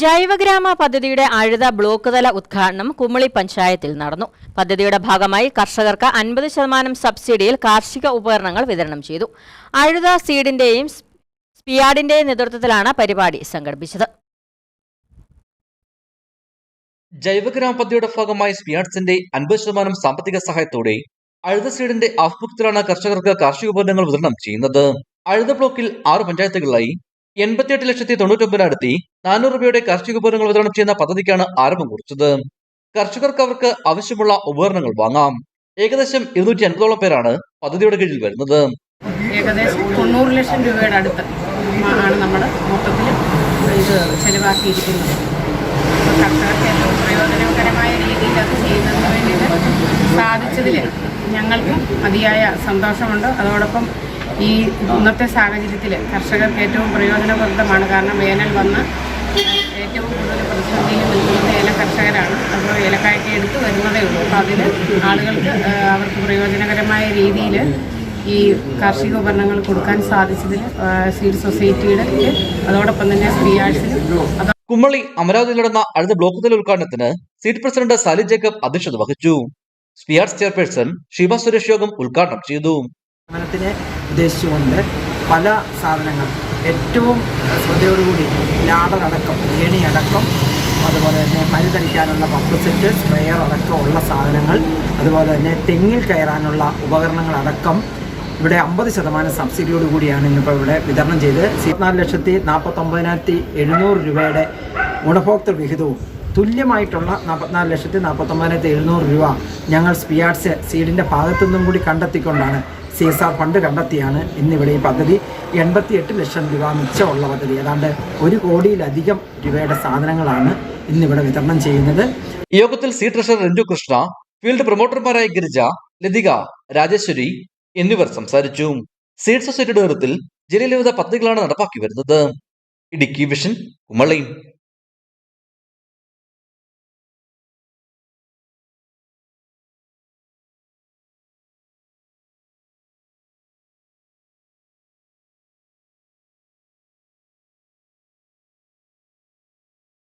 ജൈവഗ്രാമ പദ്ധതിയുടെ അഴുത ബ്ലോക്ക് തല ഉദ്ഘാടനം കുമളി പഞ്ചായത്തിൽ നടന്നു. പദ്ധതിയുടെ ഭാഗമായി കർഷകർക്ക് അൻപത് ശതമാനം സബ്സിഡിയിൽ കാർഷിക ഉപകരണങ്ങൾ വിതരണം ചെയ്തു. അഴുത സീഡിന്റെയും സ്പിയാഡിന്റെയും നേതൃത്വത്തിലാണ് പരിപാടി സംഘടിപ്പിച്ചത്. ജൈവഗ്രാമ പദ്ധതിയുടെ ഭാഗമായി സ്പിയാഡ്സിന്റെ അൻപത് ശതമാനം സാമ്പത്തിക സഹായത്തോടെ അഴുത സീഡിന്റെ ആഭിമുഖ്യത്തിലാണ് കർഷകർക്ക് കാർഷിക ഉപകരണങ്ങൾ വിതരണം ചെയ്യുന്നത്. അഴുത ബ്ലോക്കിൽ ആറ് പഞ്ചായത്തുകളിലായി എൺപത്തിയെട്ട് ലക്ഷത്തി തൊണ്ണൂറ്റൊമ്പതിനടുത്തി നാനൂറ് രൂപയുടെ കാർഷിക ഉപകരണങ്ങൾ വിതരണം ചെയ്യുന്ന പദ്ധതിക്കാണ് ആരംഭം കുറിച്ചത്. കർഷകർക്ക് അവർക്ക് ആവശ്യമുള്ള ഉപകരണങ്ങൾ വാങ്ങാം. ഏകദേശം ഇരുന്നൂറ്റി അൻപതോളം പേരാണ് പദ്ധതിയുടെ കീഴിൽ വരുന്നത്. സാധിച്ചതിൽ ഞങ്ങൾക്കും അതിയായ സന്തോഷമുണ്ട്. അതോടൊപ്പം ഈ ഇന്നത്തെ സാഹചര്യത്തിൽ കർഷകർക്ക് ഏറ്റവും പ്രയോജനപ്രദമാണ് കാരണം വേനൽ വന്ന് ഏറ്റവും കൂടുതൽ പ്രതിസന്ധിയിൽ നിൽക്കുന്നത് ഏല കർഷകരാണ്. അപ്പോൾ ഏലക്കായ്ക്ക് എടുത്ത് വരുന്നതേ ഉള്ളൂ. അപ്പോൾ അതിൽ ആളുകൾക്ക് അവർക്ക് പ്രയോജനകരമായ രീതിയിൽ ഈ കാർഷിക ഉപകരണങ്ങൾ കൊടുക്കാൻ സാധിച്ചതിൽ സീഡ് സൊസൈറ്റിയുടെ അതോടൊപ്പം തന്നെ അത് കുമ്മളി അമരാവതിയിൽ നടന്ന അടുത്ത ബ്ലോക്ക് തല ഉദ്ഘാടനത്തിന് സീറ്റ് പ്രസിഡന്റ് സാലി ജേക്കബ് അധ്യക്ഷത വഹിച്ചു. സ്പിയാർസ് ചെയർപേഴ്സൺ ഷീബ സുരേഷ് യോഗം ഉദ്ഘാടനം ചെയ്തു. ഭവനത്തിനെ ഉദ്ദേശിച്ചുകൊണ്ട് പല സാധനങ്ങൾ ഏറ്റവും ശ്രദ്ധയോടുകൂടി ലാഡറടക്കം ഏണിയടക്കം അതുപോലെ തന്നെ മരുതടിക്കാനുള്ള പപ്പ് സെറ്റ് സ്പ്രെയർ അടക്കം ഉള്ള സാധനങ്ങൾ അതുപോലെ തന്നെ തെങ്ങിൽ കയറാനുള്ള ഉപകരണങ്ങൾ അടക്കം ഇവിടെ അമ്പത് ശതമാനം സബ്സിഡിയോട് കൂടിയാണ് ഇന്നിപ്പോൾ ഇവിടെ വിതരണം ചെയ്ത് ഇരുപത്തിനാല് ലക്ഷത്തി നാൽപ്പത്തൊമ്പതിനായിരത്തി എഴുന്നൂറ് രൂപയുടെ ഗുണഭോക്തൃ വിഹിതവും തുല്യമായിട്ടുള്ള നാൽപ്പത്തിനാല് ലക്ഷത്തി നാൽപ്പത്തൊമ്പതിനായിരത്തി എഴുന്നൂറ് രൂപ ഞങ്ങൾ സ്പിയാർട്സ് സീഡിന്റെ ഭാഗത്തു നിന്നും കൂടി കണ്ടെത്തിക്കൊണ്ടാണ് സി എസ് ആർ ഫണ്ട് കണ്ടെത്തിയാണ് ഇന്നിവിടെ ഈ പദ്ധതി. എൺപത്തിയെട്ട് ലക്ഷം രൂപ മിച്ചമുള്ള പദ്ധതി. ഏതാണ്ട് ഒരു കോടിയിലധികം രൂപയുടെ സാധനങ്ങളാണ് ഇന്നിവിടെ വിതരണം ചെയ്യുന്നത്. യോഗത്തിൽ C treasurer Ranju Krishna field പ്രൊമോട്ടർമാരായ Girija Lathika Rajeshwari എന്നിവർ സംസാരിച്ചു. സീഡ് സൊസൈറ്റിയുടെ നേതൃത്വത്തിൽ ജില്ലയിലെ വിവിധ പദ്ധതികളാണ് നടപ്പാക്കി വരുന്നത്. ഇടുക്കി വിഷൻ കുമളി